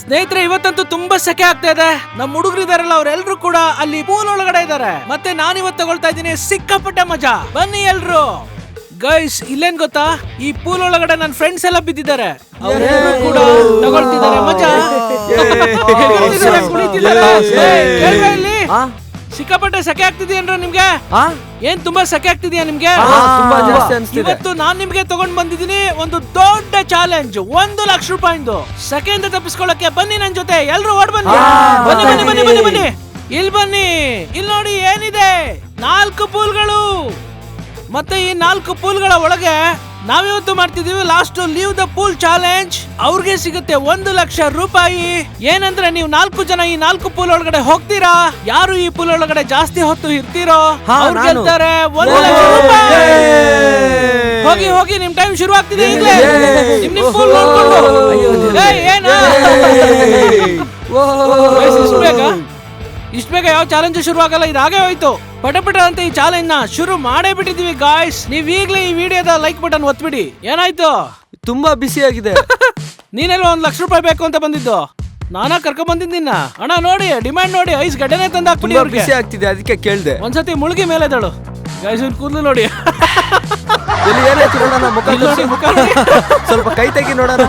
ಸ್ನೇಹಿತರೆ ಇವತ್ತಂತೂ ತುಂಬಾ ಸೆಕೆ ಆಗ್ತಾ ಇದೆ. ನಮ್ಮ ಹುಡುಗರು ಇದಾರಲ್ಲ ಅವ್ರೆಲ್ರು ಕೂಡ ಅಲ್ಲಿ ಪೂಲ್ ಒಳಗಡೆ ಇದ್ದಾರೆ. ಮತ್ತೆ ನಾನಿವತ್ತು ತಗೊಳ್ತಾ ಇದ್ದೀನಿ ಸಿಕ್ಕಾಪಟ್ಟೆ ಮಜಾ. ಬನ್ನಿ ಎಲ್ರು. ಗೈಸ್ ಇಲ್ಲೇನ್ ಗೊತ್ತಾ? ಈ ಪೂಲ್ ಒಳಗಡೆ ನನ್ನ ಫ್ರೆಂಡ್ಸ್ ಎಲ್ಲ ಬಿದ್ದಿದ್ದಾರೆ. ಅವ್ರೆಲ್ರು ಕೂಡ ತಗೊಳ್ತಿದ್ದಾರೆ. ಮಜಾ? ಎಗರ್ತಿದ್ದಾರೆ, ಕುಣಿತಿದ್ದಾರೆ. ಏ, ಕೇಳ್ವಾ ಇಲ್ಲಿ? ಸಿಕ್ಕಾಪಟ್ಟೆ ಸೆಕೆ ಆಗ್ತಿದೆಯೇನ್ರ ನಿಮ್ಗೆ? ಏನ್ ತುಂಬಾ ಸೆಕೆ ಆಗ್ತಿದ್ಯಾ ನಿಮ್ಗೆ? ಹಾ, ತುಂಬಾ ಜಾಸ್ತಿ ಅನ್ಸ್ತಿದೆ. ಇವತ್ತು ನಾನ್ ನಿಮ್ಗೆ ತಗೊಂಡ್ ಬಂದಿದ್ದೀನಿ ಒಂದು ದೊಡ್ಡ ಚಾಲೆಂಜ್ ಒಂದು ಲಕ್ಷ ರೂಪಾಯಿಂದು. ಸೆಕೆಂಡ್ ತಪ್ಪಿಸ್ಕೊಳ್ಳಕ್ಕೆ ಬನ್ನಿ ನನ್ ಜೊತೆ. ಎಲ್ರು ಓಡ್ ಬನ್ನಿ. ಬನ್ನಿ ಬನ್ನಿ ಬನ್ನಿ ಬನ್ನಿ ಬನ್ನಿ. ಇಲ್ಲಿ ಬನ್ನಿ. ಇಲ್ಲಿ ನೋಡಿ ಏನಿದೆ? ನಾಲ್ಕು ಪೂಲ್ಗಳು. ಮತ್ತೆ ಈ ನಾಲ್ಕು ಪೂಲ್ಗಳ ಒಳಗೆ ನಾವಿವತ್ತು ಮಾಡ್ತಿದೀವಿ last leave the pool challenge ಅವ್ರಿಗೆ ಸಿಗುತ್ತೆ ಒಂದು ಲಕ್ಷ ರೂಪಾಯಿ. ಏನಂದ್ರೆ ನೀವು ನಾಲ್ಕು ಜನ ಈ ನಾಲ್ಕು ಪೂಲ್ ಒಳಗಡೆ ಹೋಗ್ತೀರಾ? ಯಾರು ಈ ಪೂಲ್ ಒಳಗಡೆ ಜಾಸ್ತಿ ಹೊತ್ತು ಇರ್ತೀರೋ? ಅವ್ರಿಗೆ ಅವ್ರು ಗೆಲ್ತಾರೆ ಒಂದು ಲಕ್ಷ ರೂಪಾಯಿ. ಹೋಗಿ ಹೋಗಿ ನಿಮ್ ಟೈಮ್ ಶುರು ಆಗ್ತಿದೆ ಈಗಲೇ. ನಿಮ್ ನಿಮ್ ಪೂಲ್ ನೋಡ್ಕೊಂಡು. ಏನು? ಇಷ್ಟ್ ಬೇಗ? ಇಷ್ಟ ಬೇಗ ಯಾವ ಚಾಲೆಂಜ್ ಶುರು ಆಗಲ್ಲ ಇದು ಹಾಗೆ ಹೋಯ್ತು. ಪಟ ಪಟ ಅಂತ ಈ ಚಾಲೆಂಜ್ನ ಶುರು ಮಾಡೇ ಬಿಟ್ಟಿದೀವಿ ಗಾಯ್ಸ್ ನೀವ್ ಈಗ್ಲೇ ಈ ವಿಡಿಯೋದ ಲೈಕ್ ಬಟನ್ ಒತ್ಬಿಡಿ. ಏನಾಯ್ತು? ತುಂಬಾ ಬಿಸಿಯಾಗಿದೆ ನೀನೆಲ್ಲ ಒಂದ್ ಲಕ್ಷ ರೂಪಾಯಿ ಬೇಕು ಅಂತ ಬಂದಿದ್ದು. ನಾನಾ ಕರ್ಕೊಂಡ್ ಬಂದಿದ್ದೀನ ಅಣ್ಣ ನೋಡಿ ಡಿಮ್ಯಾಂಡ್ ನೋಡಿ ಐಸ್ ಗಡ್ಡೆನೆ ತಂದ ತುಂಬಾ ಬಿಸಿ ಆಗ್ತಿದೆ ಅದಕ್ಕೆ ಕೇಳ್ದೆ. ಒಂದ್ಸತಿ ಮುಳುಗಿ ಮೇಲೆ ಇದ್ದಾಳು ಗಾಯ್ಸ್ ಇವ್ನ್ ಕೂದಲು ನೋಡಿ. ಇಲ್ಲಿ ಏನಾಯ್ತು ನೋಡೋಣ ಮುಖ ನೋಡಿ, ಮುಖ ನೋಡಿ. ಸ್ವಲ್ಪ ಕೈ ತೆಗಿ ನೋಡೋಣ.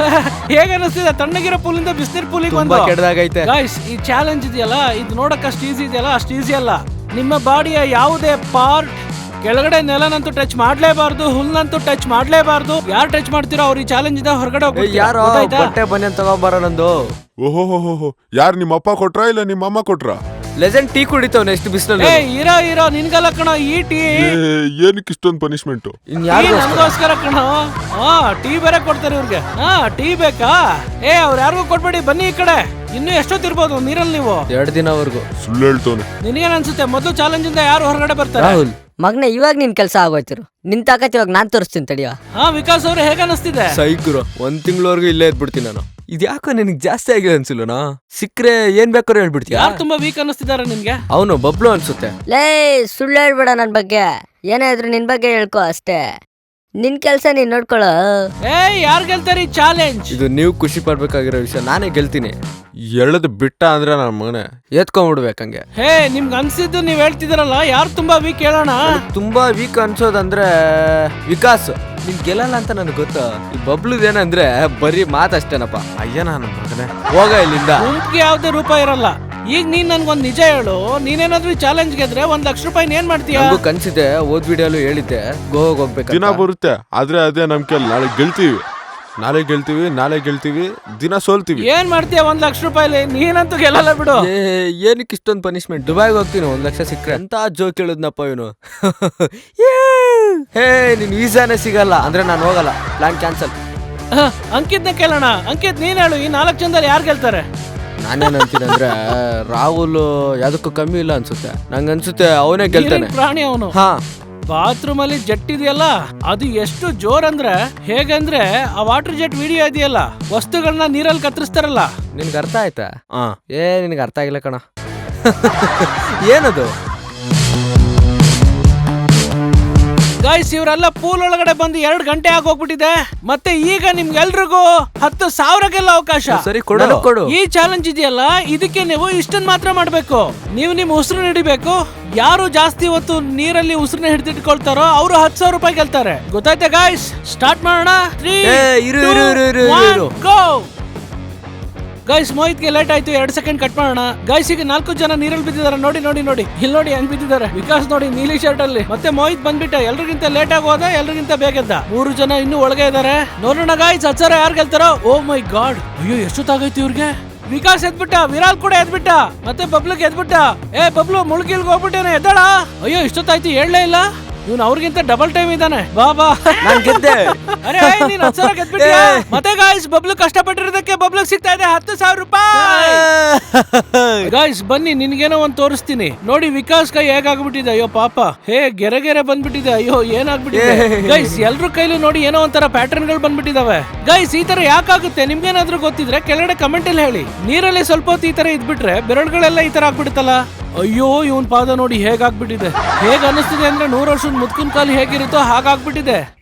ಹೇಗೆ ಅನಿಸ್ತಿದೆ? ತಣ್ಣಗಿರೋ ಪೂಲಿಂದ ಬಿಸಿನೀರ್ ಪೂಲಿಗೆ ತುಂಬಾ ಕೆಡದಾಗೈತೆ ಕೆಟ್ಟದಾಗೈತೆ. ಗಾಯ್ಸ್ ಈ ಚಾಲೆಂಜ್ ಇದೆಯಲ್ಲ? ಇದು ನೋಡಕ್ ಅಷ್ಟು ಈಸಿ ಇದೆಯಲ್ಲ? ಅಷ್ಟು ಈಸಿ ಅಲ್ಲ. ನಿಮ್ಮ ಬಾಡಿಯ ಯಾವುದೇ ಪಾರ್ಟ್ ಕೆಳಗಡೆ ನೆಲನಂತೂ ಟಚ್ ಮಾಡ್ಲೇಬಾರ್ದು ಹುಲ್ನಂತೂ ಟಚ್ ಮಾಡ್ಲೇಬಾರ್ದು. ಯಾರು ಟಚ್ ಮಾಡ್ತೀರೋ ಅವ್ರು ಈ ಚಾಲೆಂಜ್ ಇಂದ ಹೊರಗಡೆ. ಯಾರೋ ಗೊತ್ತಾಯ್ತಾ? ಬಟ್ಟೆ ಬನ್ನಿ ತಗೊಂಬಾರ ನಂದು ಓಹೋ ಯಾರು ನಿಮ್ಮ ಅಪ್ಪ ಕೊಟ್ರಾ ಇಲ್ಲ ನಿಮ್ಮ ಅಮ್ಮ ಕೊಟ್ರಾ? ಲೆಜೆಂಡ್ ಟೀ ಕುಡಿತಾವ್ ನೆಕ್ಸ್ಟ್ ಬಿಸಿಲಲ್ಲಿ. ಏ ಇರೋ ಇರೋ ನಿನ್ಗಲ್ಲ ಕಣ ಈ ಟೀ. ಏ, ಏನಕ್ಕೆ ಇಷ್ಟೊಂದು ಪನಿಷ್ಮೆಂಟ್ ಇನ್ ಟೀ ಯಾರು ನಮ್ಗೋಸ್ಕರ ಕಣೋ. ಹಾ ಟೀ ಬೇರೆ ಕೊಡ್ತಾರೆ ಇವ್ರಿಗೆ. ಹಾ ಟೀ ಬೇಕಾ? ಏ ಅವ್ರ ಯಾರಿಗೂ ಕೊಡ್ಬೇಡಿ ಬನ್ನಿ ಈ ಕಡೆ. ಇನ್ನು ಎಷ್ಟೊತ್ತಿರ್ಬೋದು ನೀರಲ್ಲಿ ನೀವು? ಎರಡು ದಿನವರೆಗೂ ಸುಳ್ಳು ಹೇಳ್ತವನೆ. ನಿನಗೇನ್ ಅನ್ಸುತ್ತೆ ಮೊದಲು ಚಾಲೆಂಜ್ ಇಂದ ಯಾರು ಹೊರಗಡೆ ಬರ್ತಾರೆ? ರಾಹುಲ್. ಮಗ್ನೆ ಇವಾಗ ನಿನ್ ಕೆಲಸ ಆಗೋಯ್ತಿರು. ನಿನ್ ತಾಕತ್ ಇವಾಗ ನಾನ್ ತೋರಿಸ್ತೀನಿ ತಡಿಯೋ. ಹಾ ವಿಕಾಸ್ ಅವ್ರು ಹೇಗೆ ಅನಿಸ್ತಿದೆ ಸೈಕ್ರು ಒಂದ್ ತಿಂಗಳವರೆಗೂ ಇಲ್ಲೇ ಇದ್ಬಿಡ್ತೀನಿ ನಾನು. ಇದ್ಯಾಕೋ ನಿನಗ್ ಜಾಸ್ತಿ ಆಗಿದೆ ಅನ್ಸಿಲ್ಲನಾ ಸಿಕ್ಕರೆ ಏನ್ ಬೇಕಾದ್ರೂ ಹೇಳ್ಬಿಡ್ತೀಯ? ಯಾರು ತುಂಬಾ ವೀಕ್ ಅನ್ನಿಸ್ತಿದ್ದಾರೆ ನಿಮ್ಗೆ? ಅವನು ಬಬ್ಲು ಅನ್ಸುತ್ತೆ. ಲೇ ಸುಳ್ಳು ಹೇಳ್ಬೇಡ ನನ್ ಬಗ್ಗೆ. ಏನೇ ಇದ್ರು ನಿನ್ ಬಗ್ಗೆ ಹೇಳ್ಕೊ ಅಷ್ಟೇ. ನಿನ್ ಕೆಲ್ಸ ನೀನ್ ನೋಡ್ಕೊಳ್ಳೋ ಏ ಯಾರು ಗೆಲ್ತಾರೆ ಈ ಚಾಲೆಂಜ್ ಇದು ನೀವು ಖುಷಿ ಪಡ್ಬೇಕಾಗಿರೋ ವಿಷಯ. ನಾನೇ ಗೆಲ್ತೀನಿ. ಎಳೆದು ಬಿಟ್ಟ ಅಂದ್ರೆ ನನ್ನ ಮಗನೇ. ಎತ್ಕೊಂಡ್ಬಿಡ್ಬೇಕಂಗೆ ಹೇ ನಿಮ್ಗೆ ಅನ್ಸಿದ್ದು ನೀವ್ ಹೇಳ್ತಿದ್ದೀರಲ್ಲ ಯಾರು ತುಂಬಾ ವೀಕ್ ಹೇಳೋಣ ತುಂಬಾ ವೀಕ್ ಅನ್ಸೋದಂದ್ರೆ ವಿಕಾಸ್. ನೀನ್ ಗೆಲ್ಲಲ್ಲ ಅಂತ ನನಗೆ ಗೊತ್ತು. ಈ ಬಬ್ಲುದ್ ಏನಂದ್ರೆ ಬರೀ ಮಾತಷ್ಟೇನಪ್ಪ ಅಯ್ಯ ನಾನು ಮಗನೇ. ಹೋಗ ಇಲ್ಲಿಂದ. ಗುಂಪಿಗೆ ಯಾವ್ದೇ ರೂಪ ಇರಲ್ಲ. ಈಗ ನೀನ್ ನನ್ಗೊಂದ್ ನಿಜ ಹೇಳು ನೀನೇನಾದ್ರೂ ಚಾಲೆಂಜ್ ಗೆದ್ರೆ ಒಂದ್ ಲಕ್ಷ ರೂಪಾಯಿ ಏನ್ ಮಾಡ್ತೀಯ? ಕನ್ಸಿದೆ ಓದ್ ವಿಡಿಯೋಲು ಹೇಳಿದ್ದೆ ಗೋವಾಗ ಹೋಗ್ಬೇಕು ದಿನ ಬರುತ್ತೆ ಆದ್ರೆ ಅದೇ ನಮ್ ಕೆಲ್ ನಾಳೆ ಗೆಲ್ತೀವಿ. ನಾಳೆ ಗೆಲ್ತೀವಿ ನಾಳೆ ಗೆಲ್ತೀವಿ ದಿನ ಸೋಲ್ತೀವಿ. ಏನ್ ಮಾಡ್ತೀಯ? ಒಂದ್ ಲಕ್ಷ ರೂಪಾಯಿ ನೀನಂತೂ ಗೆಲ್ಲಲ್ಲ ಬಿಡು. ಏನಕ್ಕೆ ಇಷ್ಟೊಂದು ಪನಿಶ್ಮೆಂಟ್ ದುಬೈಗೆ ಹೋಗ್ತೀನಿ ಒಂದ್ ಲಕ್ಷ ಸಿಕ್ಕರೆ. ಅಂತ ಜೋಕ್ ಹೇಳಿದ್ನಪ್ಪ ಇವನು? ಹೇ ನಿನ್ ವೀಸಾನೇ ಸಿಗಲ್ಲ. ಅಂದ್ರೆ ನಾನು ಹೋಗಲ್ಲ. ಪ್ಲಾನ್ ಕ್ಯಾನ್ಸಲ್ ಅಂಕಿತನ ಕೇಳೋಣ. ಅಂಕಿತ್ ನೀನ್ ಹೇಳು. ಈ ನಾಲ್ಕು ಜನದಲ್ಲಿ ಯಾರು ಗೆಲ್ತಾರೆ? ನಾನೇನ್ ಅಂತೀನಿ ಅಂದ್ರೆ ರಾಹುಲ್ ಯಾವ್ದಕ್ಕೂ ಕಮ್ಮಿ ಇಲ್ಲ ಅನ್ಸುತ್ತೆ. ನಂಗೆ ಅನ್ಸುತ್ತೆ ಅವನೇ ಗೆಲ್ತಾನೆ. ಪ್ರಾಣಿ ಅವನು. ಹಾ. ಬಾತ್ರೂಮ್ ಅಲ್ಲಿ ಜೆಟ್ ಇದೆಯಲ್ಲ? ಅದು ಎಷ್ಟು ಜೋರ್ ಅಂದ್ರೆ? ಹೇಗಂದ್ರೆ ಆ ವಾಟರ್ ಜೆಟ್ ವಿಡಿಯೋ ಇದೆಯಲ್ಲ? ವಸ್ತುಗಳನ್ನ ನೀರಲ್ಲಿ ಕತ್ತರಿಸ್ತಾರಲ್ಲ? ನಿನ್ಗೆ ಅರ್ಥ ಆಯ್ತಾ ಏ ನಿನ್ಗೆ ಅರ್ಥ ಆಗಿಲ್ಲ ಕಣ. ಏನದು? ಗಾಯ್ಸ್ ಇವರೆಲ್ಲ ಪೂಲ್ ಒಳಗಡೆ ಬಂದು ಎರಡು ಗಂಟೆ ಆಗೋಗ್ಬಿಟ್ಟಿದೆ ಮತ್ತೆ ಈಗ ನಿಮ್ಗೆಲ್ರಿಗೂ ಹತ್ತು ಸಾವಿರಕ್ಕೆಲ್ಲ ಅವಕಾಶ. ಸರಿ ಕೊಡು. ನನಗ್ ಕೊಡು. ಈ ಚಾಲೆಂಜ್ ಇದೆಯಲ್ಲ ಇದಕ್ಕೆ ನೀವು ಇಷ್ಟನ್ ಮಾತ್ರ ಮಾಡ್ಬೇಕು. ನೀವು ನಿಮ್ ಉಸಿರು ಹಿಡಿಬೇಕು. ಯಾರು ಜಾಸ್ತಿ ಹೊತ್ತು ನೀರಲ್ಲಿ ಉಸಿರನ್ನ ಹಿಡಿದಿಟ್ಕೊಳ್ತಾರೋ ಅವರು ಹತ್ತು ಸಾವಿರ ರೂಪಾಯಿ ಗೆಲ್ತಾರೆ. ಗೊತ್ತಾಯ್ತಾ ಗಾಯ್ಸ್ ಸ್ಟಾರ್ಟ್ ಮಾಡೋಣ. ಏ, ಇರು, ಇರು, ಇರು, ಇರು, ಇರು. ಗೋ ಗೈಸ್ ಮೋಹಿತ್ಗೆ ಲೇಟ್ ಆಯ್ತು, ಎರಡು ಸೆಕೆಂಡ್ ಕಟ್ ಮಾಡೋಣ. ಗೈಸ್ ಈಗ ನಾಲ್ಕು ಜನ ನೀರಲ್ಲಿ ಬಿದ್ದಿದ್ದಾರೆ. ನೋಡಿ ನೋಡಿ ನೋಡಿ. ಇಲ್ಲಿ ನೋಡಿ ಹೆಂಗ್ ಬಿದ್ದಿದ್ದಾರೆ. ವಿಕಾಸ್ ನೋಡಿ ನೀಲಿ ಶರ್ಟ್ ಅಲ್ಲಿ. ಮತ್ತೆ ಮೋಹಿತ್ ಬಂದ್ಬಿಟ್ಟ. ಎಲ್ರಿಗಿಂತ ಲೇಟ್ ಆಗೋದ ಎಲ್ರಿಗಿಂತ ಬೇಗ ಎದ್ದ. ಮೂರು ಜನ ಇನ್ನೂ ಒಳಗೆ ಇದಾರೆ ನೋಡೋಣ ಗಾಯ್ಸ್ ಹಚ್ಚಾರ ಯಾರು ಗೆಲ್ತಾರೋ? ಓ ಮೈ ಗಾಡ್ ಅಯ್ಯೋ, ಎಷ್ಟೊತ್ತಾಗೈತಿ ಇವ್ರಿಗೆ? ವಿಕಾಸ್ ಎದ್ಬಿಟ್ಟ ವಿರಾಲ್ ಕೂಡ ಎದ್ಬಿಟ್ಟ. ಮತ್ತೆ ಬಬ್ಲುಗೆ ಎದ್ಬಿಟ್ಟ. ಏ ಬಬ್ಲು ಮುಳುಗಿಲ್ಗೆ ಹೋಗ್ಬಿಟ್ಟೇನೆ, ಎದ್ದಾಳ. ಅಯ್ಯೋ, ಇಷ್ಟೊತ್ತಾಯ್ತು, ಹೇಳಲೇ ಇಲ್ಲ. ಇವ್ನು ಅವ್ರಿಗಿಂತ ಡಬಲ್ ಟೈಮ್ ಇದ್ದಾನೆ. ಬಾ ಬಾ. ನಾನ್ ಗೆದ್ದೆ. ಅರೆ ನೀನ್ ಹತ್ತು ಸಾವಿರ ಮತ್ತೆ ಗಾಯ್ಸ್ ಬಬ್ಲು ಕಷ್ಟಪಟ್ಟಿರೋದಕ್ಕೆ ಬಬ್ಲು ಸಿಗ್ತಾ ಇದೆ ಹತ್ತು ಸಾವಿರ ರೂಪಾಯಿ. ಗಾಯ್ಸ್ ಬನ್ನಿ ನಿನ್ಗೇನೋ ಒಂದ್ ತೋರಿಸ್ತೀನಿ. ನೋಡಿ ವಿಕಾಸ್ ಕೈ ಹೇಗಾಗ್ಬಿಟ್ಟಿದೆ? ಅಯ್ಯೋ ಪಾಪ. ಹೇ ಗೆರೆ ಗೆರೆ ಬಂದ್ಬಿಟ್ಟಿದೆ. ಅಯ್ಯೋ ಏನಾಗ್ಬಿಟ್ಟಿದೆ? ಗೈಸ್ ಎಲ್ರ ಕೈಲೂ ನೋಡಿ ಏನೋ ಒಂಥರ ಪ್ಯಾಟರ್ನ್ಗಳು ಬಂದ್ಬಿಟ್ಟಿದಾವೆ. ಗೈಸ್ ಈ ತರ ಯಾಕಾಗುತ್ತೆ? ನಿಮ್ಗೇನಾದ್ರೂ ಗೊತ್ತಿದ್ರೆ ಕೆಳಗಡೆ ಕಮೆಂಟ್ ಅಲ್ಲಿ ಹೇಳಿ. ನೀರಲ್ಲಿ ಸ್ವಲ್ಪ ಹೊತ್ತು ಈ ತರ ಇದ್ಬಿಟ್ರೆ ಬೆರಳುಗಳೆಲ್ಲ ಈ ತರ ಆಗ್ಬಿಡುತ್ತಲ್ಲ? ಅಯ್ಯೋ ಇವನ್ ಪಾದ ನೋಡಿ ಹೇಗಾಗ್ಬಿಟ್ಟಿದೆ. ಹೇಗ್ ಅನಿಸ್ತಿದೆ ಅಂದ್ರೆ ನೂರು ವರ್ಷದ ಮುದ್ಕಿನ ಕಾಲು ಹೇಗಿರುತ್ತೋ ಹಾಗಾಗ್ಬಿಟ್ಟಿದೆ.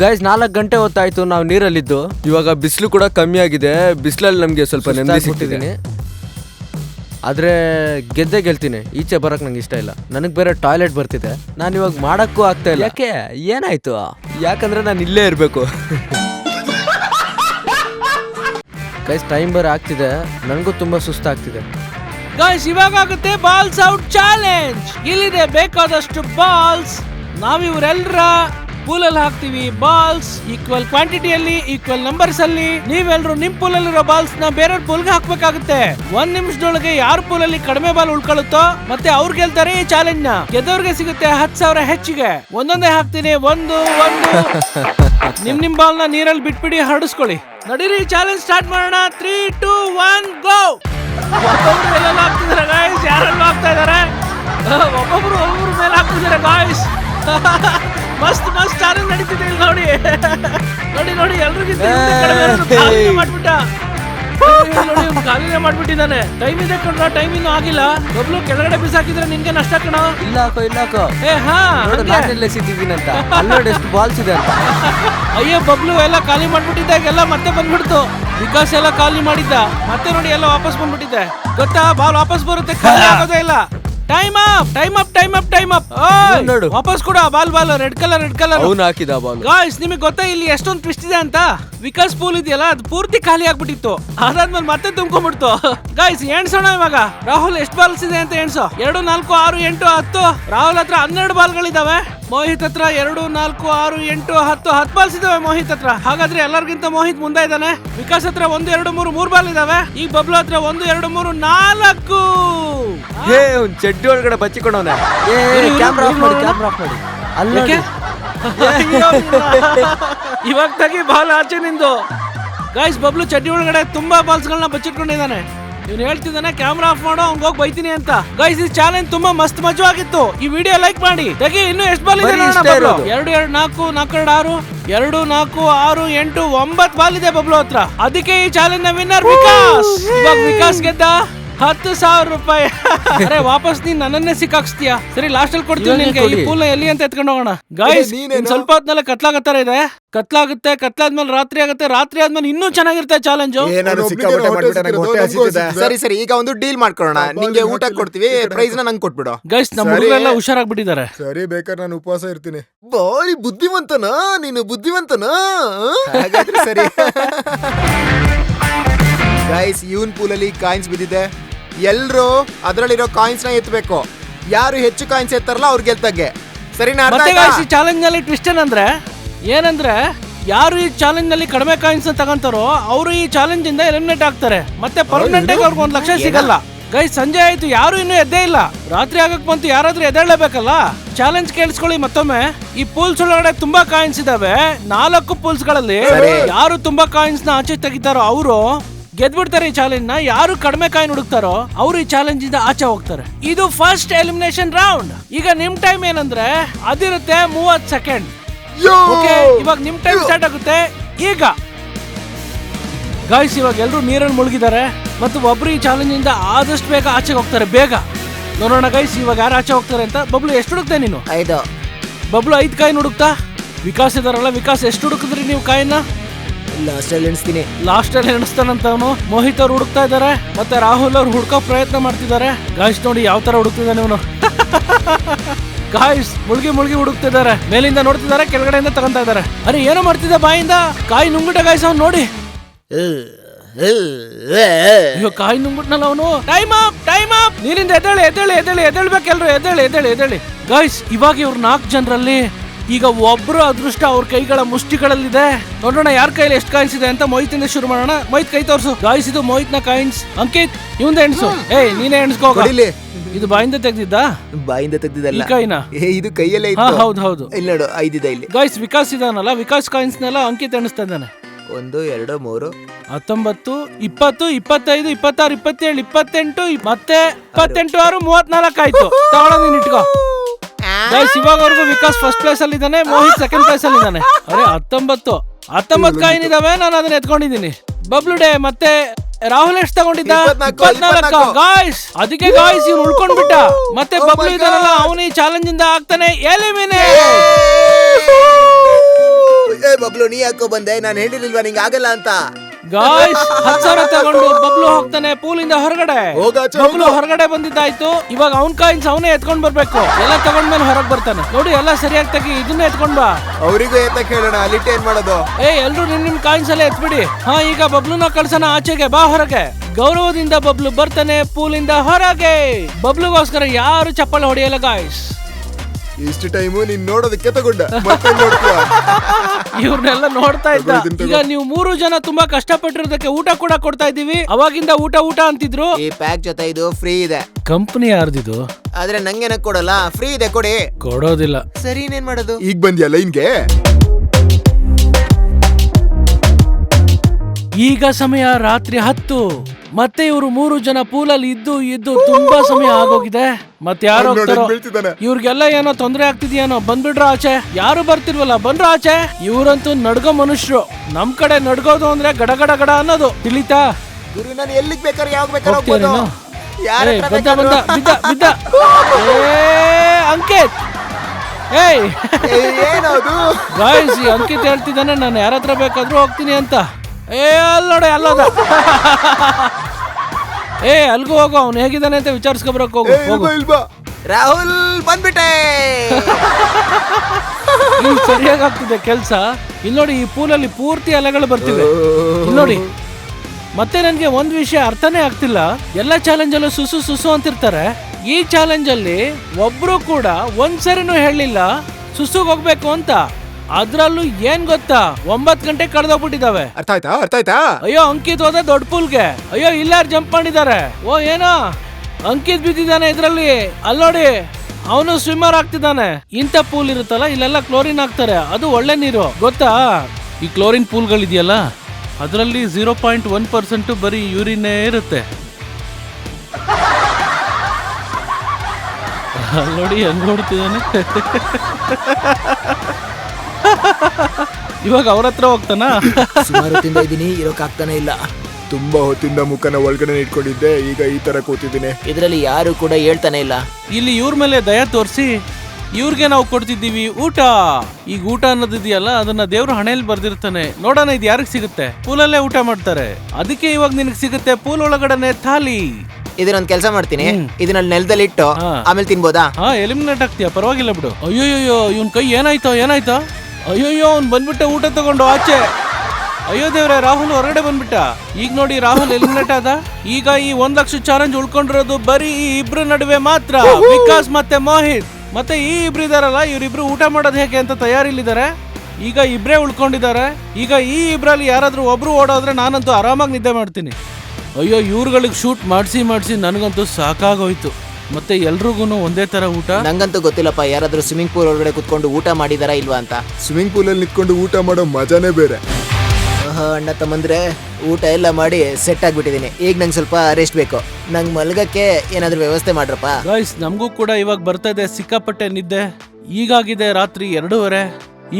ಗೈಸ್ ನಾಲ್ಕು ಗಂಟೆ ಹೊತ್ತಾಯ್ತು ನಾವು ನೀರಲ್ಲಿದ್ದು. ಇವಾಗ ಬಿಸಿಲು ಕೂಡ ಕಮ್ಮಿ ಆಗಿದೆ. ಬಿಸಿಲಲ್ಲಿ ನಮಗೆ ಸ್ವಲ್ಪ ನೆಮ್ಮದಿ ಸಿಗ್ತಿದ್ದೀನಿ ಆದರೆ ಗೆದ್ದೆ ಗೆಲ್ತೀನಿ. ಈಚೆ ಬರಕ್ ನಂಗೆ ಇಷ್ಟ ಇಲ್ಲ. ನನಗೆ ಬೇರೆ ಟಾಯ್ಲೆಟ್ ಬರ್ತಿದೆ. ನಾನು ಇವಾಗ ಮಾಡೋಕ್ಕೂ ಆಗ್ತಾ ಇಲ್ಲ. ಯಾಕೆ? ಏನಾಯ್ತು? ಯಾಕಂದ್ರೆ ನಾನು ಇಲ್ಲೇ ಇರಬೇಕು. ಗೈಸ್ ಟೈಮ್ ಬರ ಆಗ್ತಿದೆ. ನನಗೂ ತುಂಬಾ ಸುಸ್ತಾಗ್ತಿದೆ ಗೈಸ್ ಇವಾಗ ಆಗುತ್ತೆ ಬಾಲ್ಸ್ ಔಟ್ ಚಾಲೆಂಜ್ ಇಲ್ಲಿದೆ ಬೇಕಾದಷ್ಟು ಬಾಲ್ಸ್ ನಾವಿವರೆಲ್ಲರ ಪೂಲಲ್ಲಿ ಹಾಕ್ತಿವಿ ಬಾಲ್ಸ್ ಈಕ್ವಲ್ ಕ್ವಾಂಟಿಟಿಯಲ್ಲಿ ಈಕ್ವಲ್ ನಂಬರ್ಸ್ ಅಲ್ಲಿ ನೀವೆಲ್ರು ನಿಮ್ ಪೂಲಲ್ಲಿರೋ ಬಾಲ್ಸ್ನ ಬೇರೆಯವ್ರ ಪೂಲ್ಗೆ ಹಾಕ್ಬೇಕಾಗುತ್ತೆ. ಒಂದ್ ನಿಮಿಷದೊಳಗೆ ಯಾರ ಪೂಲಲ್ಲಿ ಕಡಿಮೆ ಬಾಲ್ ಉಳ್ಕೊಳ್ಳುತ್ತೋ ಮತ್ತೆ ಅವ್ರು ಗೆಲ್ತಾರೆ ಈ ಚಾಲೆಂಜ್ನ ಗೆದ್ದವ್ರಿಗೆ ಸಿಗುತ್ತೆ ಹತ್ತು ಸಾವಿರ ಹೆಚ್ಚಿಗೆ. ಒಂದೊಂದೇ ಹಾಕ್ತೀನಿ ಒಂದು ಒಂದು. ನಿಮ್ ನಿಮ್ ಬಾಲ್ನ ನೀರಲ್ಲಿ ಬಿಟ್ಬಿಡಿ ಹರಡಿಸ್ಕೊಳ್ಳಿ. ನಡೀರಿ ಚಾಲೆಂಜ್ ಸ್ಟಾರ್ಟ್ ಮಾಡೋಣ. Three two one go! ಒಬ್ಬೊಬ್ರು ಎಲ್ಲೆಲ್ಲ ಹಾಕ್ತಿದಾರೆ ಗಾಯ್ಸ್ ಯಾರೆಲ್ಲ ಹಾಕ್ತಾ ಇದಾರೆ? ಒಬ್ಬೊಬ್ರು ಒಬ್ಬೊಬ್ರು ಮೇಲೆ ಹಾಕ್ತಿದಾರೆ ಗಾಯ್ಸ್ ಮಸ್ತ್ ಮಸ್ತ್ ಚಾಲೆಂಜ್ ನಡೀತಿದೆ ಇಲ್ಲಿ ನೋಡಿ. ನೋಡಿ ನೋಡಿ ಎಲ್ರಿಗಿಂತ ಮಾಡ್ಬಿಟ್ಟ. ನೋಡಿ ಖಾಲಿನೇ ಮಾಡ್ಬಿಟ್ಟಿದ್ದಾನೆ. ಟೈಮ್ ಇದೆ ಕಣ್ರ ಟೈಮ್ ಇನ್ನೂ ಆಗಿಲ್ಲ. ಒಬ್ಳು ಕೆಳಗಡೆ ಬಿಸಾಕಿದ್ರೆ ನಿನ್ಗೆ ನಷ್ಟ ಕಣ. ಇಲ್ಲಾಕೋ ಇಲ್ಲಾಕೋ ಏ ಹಾ ನೋಡು ಹಂಗೆ. ನಾನೆಲ್ಲ ಸಿಕ್ಕಿದ್ದೀನಿ ನೋಡಿ ಎಷ್ಟು ಬಾಲ್ಸ್ ಇದೆ ಅಂತ. ಅಯ್ಯೋ ಬಬ್ಲು ಎಲ್ಲ ಖಾಲಿ ಮಾಡ್ಬಿಟ್ಟಿದ್ದಾಗ ಎಲ್ಲ ಮತ್ತೆ ಬಂದ್ಬಿಡ್ತು. ವಿಕಾಸ್ ಎಲ್ಲ ಖಾಲಿ ಮಾಡಿದ್ದ. ಮತ್ತೆ ನೋಡಿ ಎಲ್ಲ ವಾಪಸ್ ಬಂದ್ಬಿಟ್ಟಿದ್ದೆ. ಗೊತ್ತಾ? ಬಾಲ್ ವಾಪಸ್ ಬರುತ್ತೆ ಖಾಲಿ ಆಗೋದೇ ಇಲ್ಲ. Time up time up time up time up ನೋಡು. ವಾಪಸ್ ಕೂಡ ball ball red colour red colour ಅವನು ಹಾಕಿದ ಬಾಲ್ ಗಾಯ್ಸ್ ನಿಮಗೆ ಗೊತ್ತಾ ಇಲ್ಲಿ ಎಷ್ಟೊಂದು ಟ್ವಿಸ್ಟ್ ಇದೆ ಅಂತ? ವಿಕಾಸ್ ಪೂಲ್ ಇದೆಯಲ್ಲ ಅದು ಪೂರ್ತಿ ಖಾಲಿ ಆಗ್ಬಿಟ್ಟಿತ್ತು. ಅದಾದ್ಮೇಲೆ ಮತ್ತೆ ತುಂಬ್ಕೊಂಡ್ಬಿಡ್ತು. ಗಾಯ್ಸ್ ಎಣ್ಸೋಣ ಇವಾಗ. ರಾಹುಲ್ ಎಷ್ಟು ಬಾಲ್ಸ್ ಇದೆ ಅಂತ ಎಣ್ಸೋ. ಎರಡು ನಾಲ್ಕು ಆರು ಎಂಟು ಹತ್ತು. ರಾಹುಲ್ ಹತ್ರ ಹನ್ನೆರಡು ಬಾಲ್ಗಳಿದಾವೆ ಮೋಹಿತ್ ಹತ್ರ ಎರಡು ನಾಲ್ಕು ಆರು ಎಂಟು ಹತ್ತು ಹತ್ತು ಬಾಲ್ಸ್ ಇದಾವೆ ಮೋಹಿತ್ ಹತ್ರ. ಹಾಗಾದ್ರೆ ಎಲ್ಲರಿಗಿಂತ ಮೋಹಿತ್ ಮುಂದೆ ಇದ್ದಾನೆ. ವಿಕಾಸ್ ಹತ್ರ ಒಂದು ಎರಡು ಮೂರು ಮೂರು ಬಾಲ್ ಇದಾವೆ ಈ ಬಬ್ಲು ಹತ್ರ ಒಂದು ಎರಡು ಮೂರು ನಾಲ್ಕು. ಏ ಚಡ್ಡಿ ಒಳಗಡೆ ಬಚ್ಚಿಕೊಂಡವನೆ. ಏ ಕ್ಯಾಮ್ರಾ ಆಫ್. ಕ್ಯಾಮ್ರಾ ಆಫ್ ಮಾಡಿ ಅಲ್ಲಿ? ಇವಾಗ ತಗಿ ಬಾಲ್ ಆಚೆ ನಿಂದು. ಗಾಯ್ಸ್ ಬಬ್ಲು ಚಡ್ಡಿ ಒಳಗಡೆ ತುಂಬಾ ಬಾಲ್ಸ್ಗಳನ್ನ ಬಚ್ಚಿಟ್ಕೊಂಡಿದ್ದಾನೆ. ಇವ್ನು ಹೇಳ್ತಿದ್ದಾನೆ ಕ್ಯಾಮ್ರಾ ಆಫ್ ಮಾಡೋ ಅವ್ನ್ ಹೋಗಿ ಬೈತೀನಿ ಅಂತ. ಗೈಸ್ ಈ ಚಾಲೆಂಜ್ ತುಂಬಾ ಮಸ್ತ್ ಮಜವಾಗಿತ್ತು ಈ ವಿಡಿಯೋ ಲೈಕ್ ಮಾಡಿ. ತೆಗಿ ಇನ್ನು ಎಷ್ಟು ಬಾಲ್ ಇದೆ ಬರೀ ನೋಡೋಣ ಇಷ್ಟೇ ಬಬ್ಲು. ಇರೋದು. ಎರಡು ಎರಡು ನಾಲ್ಕು ನಾಲ್ಕು ಎರಡು ಆರು ಎರಡು ನಾಲ್ಕು ಆರು ಎಂಟು ಒಂಬತ್ತು ಬಾಲ್ ಇದೆ ಬಬ್ಲು ಹತ್ರ. ಅದಕ್ಕೆ ಈ ಚಾಲೆಂಜ್ನ ವಿನ್ನರ್ ವಿಕಾಸ್. ಇವಾಗ ವಿಕಾಸ್ ಗೆದ್ದ. ಹತ್ತು ಸಾವಿರ ರೂಪಾಯಿ. ಅರೆ ವಾಪಸ್ ನೀನ್ ನನ್ನನ್ನೇ ಸಿಕ್ಕಾಕ್ಸ್ತೀಯ? ಸರಿ ಲಾಸ್ಟ್ ಅಲ್ಲಿ ಕೊಡ್ತೀನಿ ನಿನ್ಗೆ. ಈ. ಪೂಲ್ ಎಲ್ಲಿ ಅಂತ ಎತ್ಕೊಂಡು ಹೋಗೋಣ. ಗಾಯ್ಸ್ ಸ್ವಲ್ಪ ಹೊತ್ನಲ್ಲ ಕತ್ಲಾಗತ್ತಾರ ಇದೆ. ಕತ್ಲಾಗುತ್ತೆ ಕತ್ಲಾದ್ಮೇಲೆ ರಾತ್ರಿ ಆಗುತ್ತೆ. ರಾತ್ರಿ ಆದ್ಮೇಲೆ ಇನ್ನೂ ಚೆನ್ನಾಗಿರುತ್ತೆ ಚಾಲೆಂಜು ಸರಿ ಸರಿ ಈಗ ಒಂದು ಡೀಲ್ ಮಾಡ್ಕೊಳ್ಳೋಣ. ನಿಂಗೆ ಊಟ ಕೊಡ್ತೀವಿ ಪ್ರೈಸ್ನ ನಂಗೆ ಕೊಟ್ಬಿಡು. ಗೈಸ್ ನಮ್ಮ ಹುಡುಗರೆಲ್ಲ ಹುಷಾರಾಗ್ಬಿಟ್ಟಿದ್ದಾರೆ. ಸರಿ ಬೇಕಾದ್ರೆ ನಾನು ಉಪವಾಸ ಇರ್ತೀನಿ. ಬಾರಿ ಬುದ್ಧಿವಂತನಾ? ನೀನು ಬುದ್ಧಿವಂತನಾ? ಹಾಗಾದ್ರೆ ಸರಿ. ಗೈಸ್ ಇವನ್ ಪೂಲಲ್ಲಿ ಕಾಯಿನ್ಸ್ ಬಿದ್ದಿದೆ. ಎಲ್ಲರೂ ಅದರಲ್ಲಿರೋ ಕಾಯಿನ್ಸ್ನ ಎತ್ತಬೇಕು ಯಾರು ಹೆಚ್ಚು ಕಾಯಿನ್ಸ್ ಎತ್ತಾರಲ್ಲ ಅವ್ರು ಗೆಲ್ತಾಗೆ. ಸರಿನಾ ಅರ್ಥ ಮತ್ತೆ ಆಯ್ತಾ? guys, ಈ ಚಾಲೆಂಜ್ನಲ್ಲಿ ಟ್ವಿಸ್ಟ್ ಏನಂದ್ರೆ ಏನಂದ್ರೆ ಯಾರು ಈ ಚಾಲೆಂಜ್ನಲ್ಲಿ ಕಡಿಮೆ ಕಾಯಿನ್ಸ್ ತಗೊಂತಾರೋ ಅವರು ಈ ಚಾಲೆಂಜ್ ಇಂದ ಎಲಿಮಿನೇಟ್ ಆಗ್ತಾರೆ. ಮತ್ತೆ ಪರ್ಮನೆಂಟ್ ಆಗಿ ಅವ್ರಿಗೆ ಒಂದ್ ಲಕ್ಷ ಸಿಗಲ್ಲ. ಗೈಸ್ ಸಂಜೆ ಆಯ್ತು ಯಾರು ಇನ್ನೂ ಎದ್ದೇ ಇಲ್ಲ. ರಾತ್ರಿ ಆಗಕ್ ಬಂತು ಯಾರಾದ್ರೂ ಎದ್ದೇಳಬೇಕಲ್ಲ ಚಾಲೆಂಜ್ ಕೇಳಿಸ್ಕೊಳ್ಳಿ ಮತ್ತೊಮ್ಮೆ. ಈ ಪೂಲ್ಸ್ ಒಳಗಡೆ ತುಂಬಾ ಕಾಯಿನ್ಸ್ ಇದಾವೆ. ನಾಲ್ಕು ಪೂಲ್ಸ್ಗಳಲ್ಲಿ ಯಾರು ತುಂಬಾ ಕಾಯಿನ್ಸ್ನ ಆಚೆ ತೆಗಿತಾರೋ ಅವರು ಗೆದ್ಬಿಡ್ತಾರೆ ಈ ಚಾಲೆಂಜ್ನ. ಯಾರು ಕಡಿಮೆ ಕಾಯಿನ್ ಹುಡುಕ್ತಾರೋ ಅವರು ಈ ಚಾಲೆಂಜ್ ಇಂದ ಆಚೆ ಹೋಗ್ತಾರೆ. ಇದು ಫಸ್ಟ್ ಎಲಿಮಿನೇಷನ್ ರೌಂಡ್ ಈಗ ನಿಮ್ ಟೈಮ್ ಏನಂದ್ರೆ ಅದಿರುತ್ತೆ ಮೂವತ್ ಸೆಕೆಂಡ್ ಯೋ! ಓಕೆ ಇವಾಗ ನಿಮ್ ಟೈಮ್ ಸ್ಟಾರ್ಟ್ ಆಗುತ್ತೆ. ಈಗ ಗಾಯ್ಸ್ ಇವಾಗ ಎಲ್ಲರೂ ನೀರಲ್ಲಿ ಮುಳುಗಿದ್ದಾರೆ ಮತ್ತು ಒಬ್ರು ಈ ಚಾಲೆಂಜ್ ಇಂದ ಆದಷ್ಟು ಬೇಗ ಆಚೆಗೆ ಹೋಗ್ತಾರೆ. ಬೇಗ. ನೋಡೋಣ ಗೈಸ್ ಇವಾಗ ಯಾರು ಆಚೆ ಹೋಗ್ತಾರೆ ಅಂತ. ಬಬ್ಲು ಎಷ್ಟು ಹುಡುಕ್ತೆ ನೀನು? ಐದು. ಬಬ್ಲು ಐದು ಕಾಯಿನ್ ಹುಡುಕ್ತಾ ವಿಕಾಸ್ ಇದಾರಲ್ಲ ವಿಕಾಸ್ ಎಷ್ಟು ಹುಡುಕಿದ್ರಿ ನೀವು ಕಾಯಿನ? ಲಾಸ್ಟ್ ಅಲ್ಲಿ ಎಣಿಸ್ತೀನಿ. ಲಾಸ್ಟ್ ಅಲ್ಲಿ ಎಣಿಸ್ತಾನಂತ ಅವನು ಮೋಹಿತ್ ಅವ್ರು ಹುಡುಕ್ತಾ ಇದ್ದಾರೆ ಮತ್ತೆ ರಾಹುಲ್ ಅವ್ರು ಹುಡ್ಕೋ ಪ್ರಯತ್ನ ಮಾಡ್ತಿದ್ದಾರೆ ಗಾಯ್ಸ್ ನೋಡಿ ಯಾವ ತರ ಹುಡುಕ್ತಿದ್ದಾನೆ ಇವನು. ಗಾಯ್ಸ್, ಮುಳುಗಿ ಮುಳುಗಿ ಹುಡುಕ್ತಿದ್ದಾರೆ ಮೇಲಿಂದ ನೋಡ್ತಿದ್ದಾರೆ ಕೆಳಗಡೆಯಿಂದ ತಗೊಂತಾ ಇದ್ದಾರೆ ಅರೆ, ಏನೋ ಮಾಡ್ತಿದ್ದ ಬಾಯಿಂದ? ಕಾಯಿ ನುಂಗ್ಬಿಟ್ಟ ಗಾಯ್ಸ್ ಅವ್ನು ನೋಡಿ. ಅಯ್ಯೋ, ಕಾಯಿ ನುಂಗ್ಬಿಟ್ನಲ್ಲ ಅವನು? ಟೈಮ್ ಅಪ್ ಟೈಮ್ ಅಪ್ ನೀರಿಂದ ಎದ್ದೇಳಿ ಎದ್ದೇಳಿ ಎದ್ದೇಳಿ ಎದ್ದೇಳ್ಬೇಕೆಲ್ರು ಎದ್ದೇಳಿ ಎದ್ದೇಳಿ ಎದ್ದೇಳಿ. ಗಾಯ್ಸ್, ಇವಾಗ ಇವ್ರು ನಾಲ್ಕು ಜನರಲ್ಲಿ ಈಗ ಒಬ್ರು ಅದೃಷ್ಟ ಅವ್ರ ಕೈಗಳ ಮುಷ್ಟಿಗಳಲ್ಲಿದೆ. ನೋಡೋಣ ಯಾರ ಕೈಲಿ ಎಷ್ಟು ಕಾಯಿನ್ಸ್ ಇದೆ ಅಂತ ಇಂದ ಶುರು ಮಾಡೋಣ. ಮೊಯ್ತ್ ಕೈ ತೋರ್ಸು. ಗಾಯ್ಸ್ ಇದು ನ ಕಾಯಿನ್ಸ್ ಅಂಕಿತ್ ಇವಂದ ಎಣ್ಸು. ಏ ನೀನೇ ಎಣ್ಸ್ಕೋ ಇಲ್ಲಿ ಇದು ಬಾಯಿಂದ ತೆಗ್ದಿದ್ದ? ಬಾಯಿಂದ ಈ ತೆಗ್ದಿದ್ದಲ್ಲ ಕಾಯಿನ ಏ ಇದು ಕೈಯಲ್ಲೇ ಹಾ ಇತ್ತು. ಹೌದು ಹೌದು. ಇಲ್ಲ ನೋಡು ಐದಿದೆ ಇಲ್ಲಿ. ಗಾಯ್ಸ್ ವಿಕಾಸ್ ಇದಾನಲ್ಲ ವಿಕಾಸ್ ಕಾಯಿನ್ಸ್ನೆಲ್ಲ ಅಂಕಿತ್ ಎಣಿಸ್ತಾ ಇದ್ದಾನೆ. ಒಂದು ಎರಡು ಮೂರು. ಹತ್ತೊಂಬತ್ತು ಇಪ್ಪತ್ತು ಇಪ್ಪತ್ತೈದು ಇಪ್ಪತ್ತಾರು ಇಪ್ಪತ್ತೇಳು ಇಪ್ಪತ್ತೆಂಟು ಇಪ್- ಮತ್ತೆ ಇಪ್ಪತ್ತೆಂಟು ಆರು ಮೂವತ್ನಾಲ್ಕು ಆಯ್ತು. ತಗೊಳ್ಳೋ ನೀನ್ ಇಟ್ಕೋ. ಗೈಸ್ ಇವಾಗವರೆಗೂ ವಿಕಾಸ್ ಫಸ್ಟ್ ಪ್ಲೇಸ್ ಅಲ್ಲಿ ಇದ್ದಾನೆ ಮೋಹಿತ್ ಸೆಕೆಂಡ್ ಪ್ಲೇಸ್ ಅಲ್ಲಿ ಇದ್ದಾನೆ. ಅರೆ ಹತ್ತೊಂಬತ್ತು. ಹತ್ತೊಂಬತ್ತು ಕಾಯಿನ್ ಇದಾವೆ ನಾನು ಅದನ್ನ ಎತ್ಕೊಂಡಿದ್ದೀನಿ. ಬಬ್ಲು ಡೇ ಮತ್ತೆ ರಾಹುಲ್ ಎಷ್ಟು ತಗೊಂಡಿದ್ದ? ಇಪ್ಪತ್ನಾಲ್ಕು. ಗಾಯ್ಸ್ ಅದಕ್ಕೆ ಗಾಯ್ಸ್ ಇವ್ನು ಉಳ್ಕೊಂಡ್ಬಿಟ್ಟ. ಮತ್ತೆ Oh ಬಬ್ಲು ಇದಾನಲ್ಲ. ಅವನು ಈ ಚಾಲೆಂಜ್ ಇಂದ ಆಗ್ತಾನೆ. ಎಲಿಮಿನೇ ಏ ಬಬ್ಲು ನೀ ಯಾಕೋ ಬಂದೆ? ನಾನು ಹೇಳಿರ್ಲಿಲ್ವಾ ನಿಂಗೆ ಆಗಲ್ಲ ಅಂತ? ಗಾಯ್ಸ್ ಹತ್ತು ಸಾವಿರ ತಗೊಂಡು ಬಬ್ಲು ಹೋಗ್ತಾನೆ ಪೂಲಿಂದ ಹೊರಗಡೆ. ಹೋಗಾಚೆ ಬಬ್ಲು ಹೊರಗಡೆ ಬಂದಿದ್ದಾಯ್ತು. ಇವಾಗ ಅವನ್ ಕಾಯಿನ್ಸ್ ಅವನೇ ಎತ್ಕೊಂಡ್ ಬರ್ಬೇಕು. ಎಲ್ಲ ತಗೊಂಡ್ಮೇಲೆ ಹೊರಗ್ ಬರ್ತಾನೆ. ನೋಡಿ ಎಲ್ಲ ಸರಿಯಾಗಿ ತಗಿ ಇದನ್ನ ಎತ್ಕೊಂಡ್ ಬಾ. ಅವರಿಗೂ ಎತ್ತ ಕೇಳೋಣ ಅಲ್ಲಿಟ್ಟು ಏನ್ ಮಾಡೋದು? ಏ ಎಲ್ರು ನಿಮ್ ನಿಮ್ ಕಾಯಿನ್ಸ್ ಎಲ್ಲ ಎತ್ಬಿಡಿ. ಹಾ ಈಗ ಬಬ್ಲುನ ಕಳ್ಸೋಣ ಆಚೆಗೆ ಬಾ ಹೊರಗೆ. ಗೌರವದಿಂದ ಬಬ್ಲು ಬರ್ತಾನೆ ಪೂಲಿಂದ ಹೊರಗೆ. ಬಬ್ಲುಗೋಸ್ಕರ ಯಾರು ಚಪ್ಪಲ್ ಹೊಡೆಯಲ್ಲ ಗಾಯ್ಸ್ ಇಷ್ಟು ಟೈಮು ನೀನ್ ನೋಡೋದಕ್ಕೆ ತಗೊಂಡ. ಮತ್ತೆ ನೋಡ್ತೀಯ? ಇವ್ರನ್ನೆಲ್ಲ ನೋಡ್ತಾ ಇದ್ದ. ತಗೋ. ಈಗ ನೀವು ಮೂರು ಜನ ತುಂಬಾ ಕಷ್ಟಪಟ್ಟಿರೋದಕ್ಕೆ ಊಟ ಕೂಡ ಕೊಡ್ತಾ ಇದೀವಿ ಅವಾಗಿಂದ ಊಟ ಊಟ ಅಂತಿದ್ರು. ಈ ಪ್ಯಾಕ್ ಜೊತೆ ಇದು ಫ್ರೀ ಇದೆ. ಕಂಪನಿ ಯಾರ್ದಿದು? ಆದ್ರೆ ನಂಗೆ ಕೊಡಲ್ಲ? ಫ್ರೀ ಇದೆ ಕೊಡಿ. ಕೊಡೋದಿಲ್ಲ. ಸರಿ ಇನ್ನೇನ್ ಮಾಡೋದು? ಈಗ ಬಂದ್ಯಾ ಲೈನ್ಗೆ ಈಗ ಸಮಯ ರಾತ್ರಿ ಹತ್ತು. ಮತ್ತೆ ಇವರು ಮೂರು ಜನ ಪೂಲಲ್ಲಿ ಇದ್ದು ಇದ್ದು ತುಂಬಾ ಸಮಯ ಆಗೋಗಿದೆ. ಮತ್ತೆ ಯಾರು ಅವ್ನ್ ನೋಡಿ ಹೋಗ್ತಾರೋ? ಬೀಳ್ತಿದಾನೆ. ಇವ್ರಿಗೆಲ್ಲ ಏನೋ ತೊಂದರೆ ಆಗ್ತಿದ್ಯಾನೋ ಬಂದ್ಬಿಡ್ರ ಆಚೆ. ಯಾರು ಬರ್ತಿಲ್ವಲ್ಲ? ಬಂದ್ರ ಆಚೆ? ಇವ್ರಂತೂ ನಡ್ಗೋ ಮನುಷ್ಯರು. ನಮ್ ಕಡೆ ನಡ್ಗೋದು ಅಂದ್ರೆ ಗಡ ಗಡ ಗಡ ಅನ್ನೋದು. ತಿಳಿತಾ? ಗುರು ನಾನು ಎಲ್ಲಿಗ್ ಬೇಕಾದ್ರೆ ಯಾವಾಗ ಬೇಕಾದ್ರೆ ಹೋಗ್ಬೋದು. ಹೋಗ್ತೀರೇನೋ? ಯಾರ ಏಯ್, ಹತ್ರ ಬಂದ ಬಂದ ಬೇಕಾದ್ರೂ- ಬಿದ್ದ ಬಿದ್ದ. ಏ ಅಂಕಿತ್! ಏಯ್. ಏ, ಏನದು ಗಾಯ್ಸ್ ಈ ಅಂಕಿತ್ ಹೇಳ್ತಿದ್ದಾನೆ ನಾನು ಯಾರ ಹತ್ರ ಬೇಕಾದ್ರೂ ಹೋಗ್ತೀನಿ ಅಂತ. ಏ ಅಲ್ಲ ನೋಡಿ ಅಲ್ಲದ ಏ ಅಲ್ಗೂ ಹೋಗು ಅವ್ನು ಹೇಗಿದ್ದಾನೆ ಅಂತ ವಿಚಾರಿಸ್ಕೊಬರಕ್ ಹೋಗು ಹೋಗು. ರಾಹುಲ್ ಬಂದ್ಬಿಟ್ಟೆ. ಇಲ್ಲಿ ಸರಿಯಾಗಿ ಆಗ್ತಿದೆ ಕೆಲಸ. ಇಲ್ಲಿ ನೋಡಿ ಈ ಪೂಲಲ್ಲಿ ಪೂರ್ತಿ ಅಲೆಗಳು ಬರ್ತಿವೆ. ಇಲ್ಲಿ ನೋಡಿ ಮತ್ತೆ ನನಗೆ ಒಂದು ವಿಷಯ ಅರ್ಥನೇ ಆಗ್ತಿಲ್ಲ. ಎಲ್ಲ ಚಾಲೆಂಜ್ ಅಲ್ಲೂ ಸುಸು ಸುಸು ಅಂತಿರ್ತಾರೆ. ಈ ಚಾಲೆಂಜ್ ಅಲ್ಲಿ ಒಬ್ರು ಕೂಡ ಒಂದ್ಸರಿನೂ ಹೇಳಿಲ್ಲ ಸುಸುಗ್ ಹೋಗ್ಬೇಕು ಅಂತ. ಅದ್ರಲ್ಲೂ ಏನ್ ಗೊತ್ತಾ? ಒಂಬತ್ ಗಂಟೆ ಕಳೆದೋಗ್ಬಿಟ್ಟಿದಾವೆ ಅರ್ಥ ಆಯ್ತಾ? ಅರ್ಥ ಆಯ್ತಾ? ಅಯ್ಯೋ ಅಂಕಿತ್ ಹೋದ ದೊಡ್ಡ ಪೂಲ್ಗೆ. ಅಯ್ಯೋ ಇಲ್ಲಾರು ಜಂಪ್ ಮಾಡಿದ್ದಾರೆ. ಓ ಏನೋ? ಅಂಕಿತ್ ಬಿದ್ದಿದ್ದಾನೆ ಇದ್ರಲ್ಲಿ. ಅಲ್ಲೋಡಿ ಅವನು ಸ್ವಿಮ್ಮರ್ ಆಗ್ತಿದ್ದಾನೆ. ಇಂಥ ಪೂಲ್ ಇರುತ್ತಲ್ಲ ಇಲ್ಲೆಲ್ಲ ಕ್ಲೋರಿನ್ ಹಾಕ್ತಾರೆ. ಅದು ಒಳ್ಳೆ ನೀರು. ಗೊತ್ತಾ? ಈ ಕ್ಲೋರಿನ್ ಪೂಲ್ಗಳಿದೆಯಲ್ಲ ಅದರಲ್ಲಿ ಜೀರೋ ಪಾಯಿಂಟ್ ಒನ್ ಪರ್ಸೆಂಟ್ ಬರೀ ಯೂರಿನೇ ಇರುತ್ತೆ. ಅಲ್ಲ್ ನೋಡಿ ಹೆಂಗ್ ನೋಡ್ತಿದ್ದಾನೆ? ಇವಾಗ ಅವ್ರ ಹತ್ರ ಹೋಗ್ತಾನಾ? ಸುಮಾರು ತಿಂದ ಇದೀನಿ ಇರೋಕ್ ಆಗ್ತಾನೆ ಇಲ್ಲ. ತುಂಬಾ ಹೊತ್ತಿಂದ ಮುಖನ ಒಳಗಡೆ ಇಟ್ಕೊಂಡಿದ್ದೆ ಈಗ ಈ ತರ ಕೂತಿದ್ದೀನಿ. ಇದರಲ್ಲಿ ಯಾರು ಕೂಡ ಹೇಳ್ತಾನೆ ಇಲ್ಲ. ಇಲ್ಲಿ ಇವ್ರ ಮೇಲೆ ದಯ ತೋರಿಸಿ ಇವ್ರಿಗೆ ನಾವು ಕೊಡ್ತಿದ್ದೀವಿ ಊಟ. ಈಗ ಊಟ ಅನ್ನೋದಿದೆಯಲ್ಲ ಅದನ್ನ ದೇವ್ರ ಹಣೆಯಲ್ಲಿ ಬರ್ದಿರ್ತಾನೆ. ನೋಡೋಣ ಇದು ಯಾರಿಗ್ ಸಿಗುತ್ತೆ? ಪೂಲಲ್ಲೇ ಊಟ ಮಾಡ್ತಾರೆ. ಅದಕ್ಕೆ ಇವಾಗ ನಿನಗೆ ಸಿಗುತ್ತೆ ಪೂಲ್ ಒಳಗಡೆನೆ ಥಾಲಿ. ಇದನ್ನೊಂದ್ ಕೆಲಸ ಮಾಡ್ತೀನಿ. ಇದನ್ನ ನೆಲದಲ್ಲಿ ಇಟ್ಟು ಹಾ. ಆಮೇಲೆ ತಿನ್ಬೋದಾ? ಹಾ ಎಲಿಮಿನೇಟ್ ಆಗ್ತೀಯ? ಪರವಾಗಿಲ್ಲ ಬಿಡು. ಅಯ್ಯೋಯ್ಯೋ ಇವನ್ ಕೈ ಏನಾಯ್ತೋ ಏನಾಯ್ತೋ? ಅಯ್ಯೋಯ್ಯೋ ಅವ್ನು ಬಂದ್ಬಿಟ್ಟೆ ಊಟ ತಗೊಂಡು ಆಚೆ. ಅಯ್ಯೋ ದೇವ್ರೆ ರಾಹುಲ್ ಹೊರಗಡೆ ಬಂದ್ಬಿಟ್ಟ. ಈಗ ನೋಡಿ ರಾಹುಲ್ ಎಲಿಮಿನೇಟ್ ಅದ? ಈಗ ಈ ಒಂದ್ ಲಕ್ಷ ಚಾಲೆಂಜ್ ಉಳ್ಕೊಂಡಿರೋದು ಬರೀ ಈ ಇಬ್ರು ನಡುವೆ ಮಾತ್ರ. ವಿಕಾಸ್ ಮತ್ತೆ ಮೋಹಿತ್. ಮತ್ತೆ ಈ ಇಬ್ರು ಇದಾರಲ್ಲ ಇವ್ರಿಬ್ರು ಊಟ ಮಾಡೋದು ಹೇಗೆ ಅಂತ ತಯಾರಿಲಿದ್ದಾರೆ ಈಗ ಇಬ್ರೇ ಉಳ್ಕೊಂಡಿದ್ದಾರೆ. ಈಗ ಈ ಇಬ್ರಲ್ಲಿ ಯಾರಾದ್ರೂ ಒಬ್ರು ಓಡೋದ್ರೆ ನಾನಂತೂ ಆರಾಮಾಗಿ ನಿದ್ದೆ ಮಾಡ್ತೀನಿ. ಅಯ್ಯೋ ಇವ್ರುಗಳಿಗೆ ಶೂಟ್ ಮಾಡಿಸಿ ಮಾಡಿಸಿ ನನಗಂತೂ ಸಾಕಾಗೋಯ್ತು. ಮತ್ತೆ ಎಲ್ರಿಗೂ ಒಂದೇ ತರ ಊಟ? ನಂಗಂತೂ ಗೊತ್ತಿಲ್ಲಪ್ಪ ಯಾರಾದ್ರೂ ಸ್ವಿಮ್ಮಿಂಗ್ ಪೂಲ್ ಒಳಗಡೆ ಕುತ್ಕೊಂಡು ಊಟ ಮಾಡಿದಾರಾ ಇಲ್ವಾ ಅಂತ. ಸ್ವಿಮ್ಮಿಂಗ್ ಪೂಲ್ ಅಲ್ಲಿ ನಿಂತ್ಕೊಂಡು ಊಟ ಮಾಡೋ ಮಜಾನೇ ಬೇರೆ. ಆಹಾ, ಅಣ್ಣ ತಮ್ಮಂದ್ರೆ ಊಟ ಎಲ್ಲ ಮಾಡಿ ಸೆಟ್ ಆಗ್ಬಿಟ್ಟಿದೀನಿ. ಈಗ ನಂಗೆ ಸ್ವಲ್ಪ ರೆಸ್ಟ್ ಬೇಕು. ನಂಗೆ ಮಲಗಕ್ಕೆ ಏನಾದರೂ ವ್ಯವಸ್ಥೆ ಮಾಡ್ರಪ್ಪ? ಗಾಯ್ಸ್ ನಮಗೂ ಕೂಡ ಇವಾಗ ಬರ್ತಾ ಇದೆ ಸಿಕ್ಕಾಪಟ್ಟೆ ನಿದ್ದೆ. ಈಗಾಗಿದೆ ರಾತ್ರಿ ಎರಡೂವರೆ.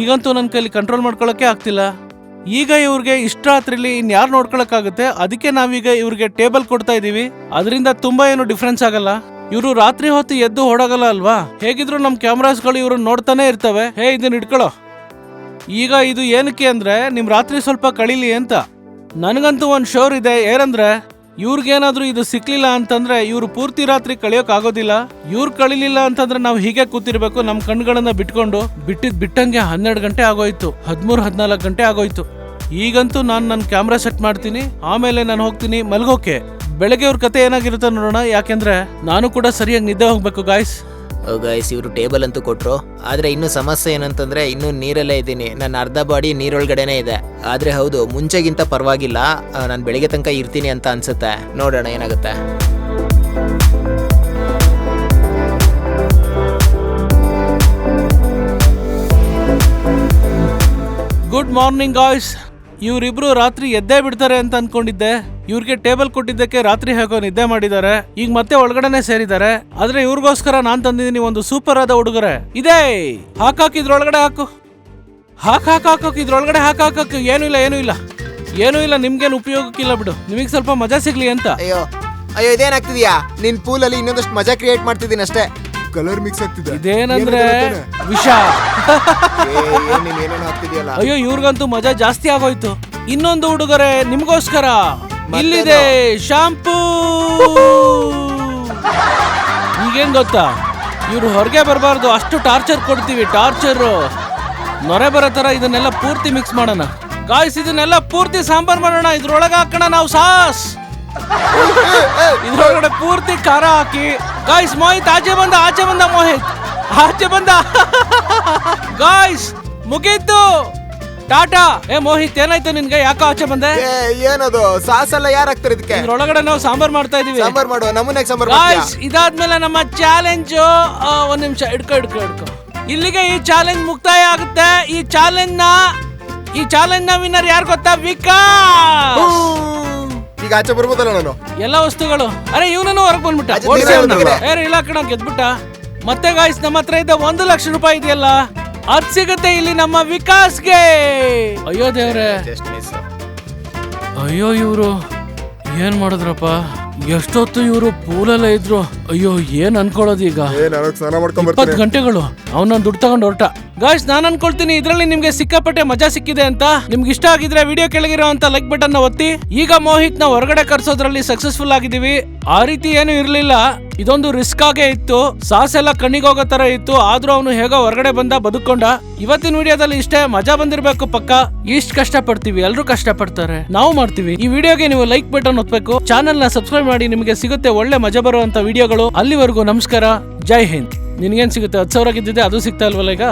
ಈಗಂತೂ ನನ್ನ ಕೈಲಿ ಕಂಟ್ರೋಲ್ ಮಾಡ್ಕೊಳಕ್ಕೆ ಆಗ್ತಿಲ್ಲ. ಈಗ ಇವ್ರಿಗೆ ಇಷ್ಟ ರಾತ್ರಿಲಿ ಇನ್ಯಾರು ನೋಡ್ಕೊಳಕ್ಕಾಗುತ್ತೆ? ಅದಕ್ಕೆ ನಾವೀಗ ಇವ್ರಿಗೆ ಟೇಬಲ್ ಕೊಡ್ತಾ ಇದೀವಿ. ಅದರಿಂದ ತುಂಬಾ ಏನು ಡಿಫ್ರೆನ್ಸ್ ಆಗಲ್ಲ. ಇವರು ರಾತ್ರಿ ಹೊತ್ತು ಎದ್ದು ಹೊಡಗಲ್ಲ ಅಲ್ವಾ? ಹೇಗಿದ್ರು ನಮ್ಮ ಕ್ಯಾಮ್ರಾಸ್ಗಳು ಇವರು ನೋಡ್ತಾನೆ ಇರ್ತವೆ. ಹೇ, ಇದನ್ನ ಇಟ್ಕೊಳ್ಳೋ. ಈಗ ಇದು ಏನಕ್ಕೆ ಅಂದ್ರೆ, ನಿಮ್ ರಾತ್ರಿ ಸ್ವಲ್ಪ ಕಳೀಲಿ ಅಂತ. ನನಗಂತೂ ಒಂದು ಶೋರ್ ಇದೆ. ಏನಂದ್ರೆ, ಇವ್ರಿಗೇನಾದ್ರೂ ಇದು ಸಿಕ್ಲಿಲ್ಲ ಅಂತಂದ್ರೆ ಇವ್ರು ಪೂರ್ತಿ ರಾತ್ರಿ ಕಳಿಯೋಕ್ ಆಗೋದಿಲ್ಲ ಇವ್ರು ಕಳಿಲಿಲ್ಲ ಅಂತಂದ್ರೆ ನಾವು ಹೀಗೆ ಕೂತಿರ್ಬೇಕು ನಮ್ಮ ಕಣ್ಗಳನ್ನ ಬಿಟ್ಕೊಂಡು. ಬಿಟ್ಟಿದ್ ಬಿಟ್ಟಂಗೆ ಹನ್ನೆರಡು ಗಂಟೆ ಆಗೋಯ್ತು. ಹದ್ಮೂರ್, ಹದಿನಾಲ್ಕು ಗಂಟೆ ಆಗೋಯ್ತು. ಈಗಂತೂ ನಾನು ನನ್ನ ಕ್ಯಾಮ್ರಾ ಸೆಟ್ ಮಾಡ್ತೀನಿ. ಆಮೇಲೆ ನಾನು ಹೋಗ್ತೀನಿ ಮಲ್ಗೋಕೆ. ಬೆಳಗ್ಗೆ ಅವ್ರ ಕತೆ ಏನಾಗಿರುತ್ತೆ ನೋಡೋಣ. ಯಾಕೆಂದ್ರೆ ನಾನು ಕೂಡ ಸರಿಯಾಗಿ ನಿದ್ದೆ ಹೋಗ್ಬೇಕು ಗಾಯ್ಸ್ ಗಾಯ್ಸ್ ಇವರು ಟೇಬಲ್ ಅಂತೂ ಕೊಟ್ರು. ಆದ್ರೆ ಇನ್ನು ಸಮಸ್ಯೆ ಏನಂತಂದ್ರೆ ಇನ್ನು ನೀರಲ್ಲೇ ಇದ್ದೀನಿ. ನನ್ನ ಅರ್ಧ ಬಾಡಿ ನೀರೊಳಗಡೆನೆ ಇದೆ. ಆದ್ರೆ ಹೌದು ಮುಂಚೆಗಿಂತ ಪರವಾಗಿಲ್ಲ. ನಾನು ಬೆಳಿಗ್ಗೆ ತನಕ ಇರ್ತೀನಿ ಅಂತ ಅನ್ಸುತ್ತೆ. ನೋಡೋಣ ಏನಾಗುತ್ತೆ. ಗುಡ್ ಮಾರ್ನಿಂಗ್ ಗಾಯ್ಸ್ ಇವರಿಬ್ರು ರಾತ್ರಿ ಎದ್ದೇ ಬಿಡ್ತಾರೆ ಅಂತ ಅನ್ಕೊಂಡಿದ್ದೆ. ಇವ್ರಿಗೆ ಟೇಬಲ್ ಕೊಟ್ಟಿದ್ದಕ್ಕೆ ರಾತ್ರಿ ಹೇಗೋ ನಿದ್ದೆ ಮಾಡಿದ್ದಾರೆ. ಈಗ ಮತ್ತೆ ಒಳಗಡೆನೆ ಸೇರಿದ್ದಾರೆ. ಆದ್ರೆ ಇವ್ರಿಗೋಸ್ಕರ ನಾನ್ ತಂದಿದ್ದೀನಿ ಒಂದು ಸೂಪರ್ ಆದ ಉಡುಗೊರೆ. ಇದೇ! ಹಾಕಾಕ್ ಇದ್ರೊಳಗಡೆ ಹಾಕು. ಹಾಕ್ ಹಾಕ್ ಹಾಕೋಕ್ ಇದ್ರೊಳಗಡೆ ಹಾಕ್ ಹಾಕಕ್ ಏನು ಇಲ್ಲ ಏನು ಇಲ್ಲ. ಏನು ಇಲ್ಲ ನಿಮ್ಗೇನು ಉಪಯೋಗಕ್ಕಿಲ್ಲ ಬಿಡು. ನಿಮಗೆ ಸ್ವಲ್ಪ ಮಜಾ ಸಿಗ್ಲಿ ಅಂತ. ಅಯ್ಯೋ ಅಯ್ಯೋ ಇದೇನಾಗ್ತಿದ್ಯಾ? ನಿನ್ ಅಲ್ಲಿ ಇನ್ನೊಂದಷ್ಟು ಮಜಾ ಕ್ರಿಯೇಟ್ ಮಾಡ್ತಿದ್ದೀನಿ ಅಷ್ಟೇ. ಕಲರ್ ಮಿಕ್ಸ್ ಆಗ್ತಿದೆ. ಇದೇನಂದ್ರೆ ವಿಷ. ಅಯ್ಯೋ ಇವ್ರಿಗಂತೂ ಮಜಾ ಜಾಸ್ತಿ ಆಗೋಯ್ತು. ಇನ್ನೊಂದು ಉಡುಗೊರೆ ನಿಮ್ಗೋಸ್ಕರ. ಇಲ್ಲಿದೆ ಶಾಂಪೂ. ಈಗೇನ್ ಗೊತ್ತಾ? ಇವ್ರು ಹೊರಗೆ ಬರಬಾರ್ದು ಅಷ್ಟು ಟಾರ್ಚರ್ ಕೊಡ್ತೀವಿ ಟಾರ್ಚರ್. ನೊರೆ ಬರೋ ತರ ಇದನ್ನೆಲ್ಲ ಪೂರ್ತಿ ಮಿಕ್ಸ್ ಮಾಡೋಣ. ಗಾಯ್ಸ್ ಇದನ್ನೆಲ್ಲ ಪೂರ್ತಿ ಸಾಂಬಾರ್ ಮಾಡೋಣ ಇದ್ರೊಳಗೆ ಹಾಕೋಣ ನಾವು ಸಾಸ್. ಇದ್ರೊಳಗಡೆ ಪೂರ್ತಿ ಖಾರ ಹಾಕಿ. ಗಾಯ್ಸ್ ಮೋಹಿತ್ ಆಚೆ ಬಂದ ಆಚೆ ಬಂದ ಮೋಹಿತ್. ಆಚೆ ಬಂದ. ಗಾಯ್ಸ್ ಮುಗೀತು. ಟಾಟಾ! ಏ ಮೋಹಿತ್ ಏನಾಯ್ತು ನಿನ್ಗೆ? ಯಾಕೋ ಆಚೆ ಬಂದೆ? ಏ, ಏನದು? ಸಾಸ್ ಎಲ್ಲ ಯಾರು ಹಾಕ್ತಾರೆ ಇದಕ್ಕೆ? ಇದ್ರೊಳಗಡೆ ನಾವು ಸಾಂಬಾರ್ ಮಾಡ್ತಾ ಇದೀವಿ. ಸಾಂಬಾರ್ ಮಾಡುವ ನಮ್ಮನೆ ಸಾಂಬಾರ್ ಮಾಡ್ತೀಯಾ? ಗಾಯ್ಸ್ ಇದಾದ್ಮೇಲೆ ನಮ್ಮ ಚಾಲೆಂಜ್ ಒಂದ್ ನಿಮಿಷ ಹಿಡ್ಕೊ ಇಡ್ಕೊ ಇಡ್ಕೊ ಇಲ್ಲಿಗೆ ಈ ಚಾಲೆಂಜ್ ಮುಕ್ತಾಯ ಆಗುತ್ತೆ. ಈ ಚಾಲೆಂಜ್ನ ಈ ಚಾಲೆಂಜ್ನ ವಿನ್ನರ್ ಯಾರು ಗೊತ್ತಾ? ವಿಕಾಸ್! ಈಗ ಆಚೆ ಬರ್ಬೋದಲ್ಲ ನಾನು? ಎಲ್ಲ ವಸ್ತುಗಳು. ಅರೆ ಇವನನ್ನು ಹೊರಗೆ ಬಂದ್ಬಿಟ್ಟ. ಅಜ್ಜಿ, ಓಡ್ಸಿ ಅವ್ನ. ಹೊರ್ಟ್ಬಿಟ್ಟೆ. ಏ ಇಲ್ಲ ಕಣ ಗೆದ್ಬಿಟ್ಟ. ಮತ್ತೆ ಗಾಯ್ಸ್ ನಮ್ಮ ಹತ್ರ ಇದ್ದ ಒಂದು ಲಕ್ಷ ರೂಪಾಯಿ ಇದೆಯಲ್ಲ? ಅದ್ ಸಿಗುತ್ತೆ ಇಲ್ಲಿ ನಮ್ಮ ವಿಕಾಸ್ಗೆ. ಅಯ್ಯೋ ದೇವ್ರೆ. ಅಯ್ಯೋ ಇವರು ಏನ್ ಮಾಡಿದ್ರಪ್ಪ? ಎಷ್ಟೊತ್ತು ಇವರು ಪೂಲಲ್ಲ ಇದ್ರು. ಅಯ್ಯೋ ಏನ್ ಅನ್ಕೊಳ್ಳೋದು ಈಗ? ಏ ನಾನು ಸ್ನಾನ ಮಾಡ್ಕೊಂಡ್ ಇಪ್ಪತ್ತು ಬರ್ತೀನಿ ಗಂಟೆಗಳು. ಅವನ ದುಡ್ಡು ತಗೊಂಡು ಹೊರಟ. ಗಾಯ್ಸ್ ನಾನು ಅನ್ಕೊಳ್ತೀನಿ ಇದರಲ್ಲಿ ನಿಮ್ಗೆ ಸಿಕ್ಕಾಪಟ್ಟೆ ಮಜಾ ಸಿಕ್ಕಿದೆ ಅಂತ. ನಿಮ್ಗೆ ಇಷ್ಟ ಆಗಿದ್ರೆ ವಿಡಿಯೋ ಕೆಳಗಿರೋ ಅಂತ ಲೈಕ್ ಬಟನ್ನ ಒತ್ತಿ. ಈಗ ಮೋಹಿತ್ನ ಹೊರಗಡೆ ಕರ್ಸೋದ್ರಲ್ಲಿ ಸಕ್ಸಸ್ಫುಲ್ ಆಗಿದೀವಿ ಆ ರೀತಿ ಏನು ಇರಲಿಲ್ಲ. ಇದೊಂದು ರಿಸ್ಕ್ ಆಗೇ ಇತ್ತು. ಸಾಸ್ ಎಲ್ಲ ಕಣ್ಣಿಗೆ ಹೋಗೋ ತರ ಇತ್ತು. ಆದ್ರೂ ಅವನು ಹೇಗೋ ಹೊರಗಡೆ ಬಂದ ಬದುಕೊಂಡ ಇವತ್ತಿನ ವಿಡಿಯೋದಲ್ಲಿ ಇಷ್ಟೇ ಮಜಾ ಬಂದಿರಬೇಕು ಪಕ್ಕ. ಇಷ್ಟ ಕಷ್ಟ ಪಡ್ತೀವಿ ಎಲ್ಲರೂ ಕಷ್ಟ ಪಡ್ತಾರೆ ನಾವು ಮಾಡ್ತೀವಿ. ಈ ವಿಡಿಯೋಗೆ ನೀವು ಲೈಕ್ ಬಟನ್ ಒತ್ತಬೇಕು ಚಾನೆಲ್ನ ಸಬ್ಸ್ಕ್ರೈಬ್ ಮಾಡಿ ನಿಮಗೆ ಸಿಗುತ್ತೆ ಒಳ್ಳೆ ಮಜಾ ಬರುವಂತ ವಿಡಿಯೋಗಳು. ಅಲ್ಲಿವರೆಗೂ ನಮಸ್ಕಾರ. ಜೈ ಹಿಂದ್. ನಿನ್ಗೇನ್ ಸಿಗುತ್ತೆ? ಹತ್ತು ಸಾವಿರ ಗೆದ್ದಿದೆ ಅದು ಸಿಗ್ತಾ ಇಲ್ವಲ್ಲ ಈಗ?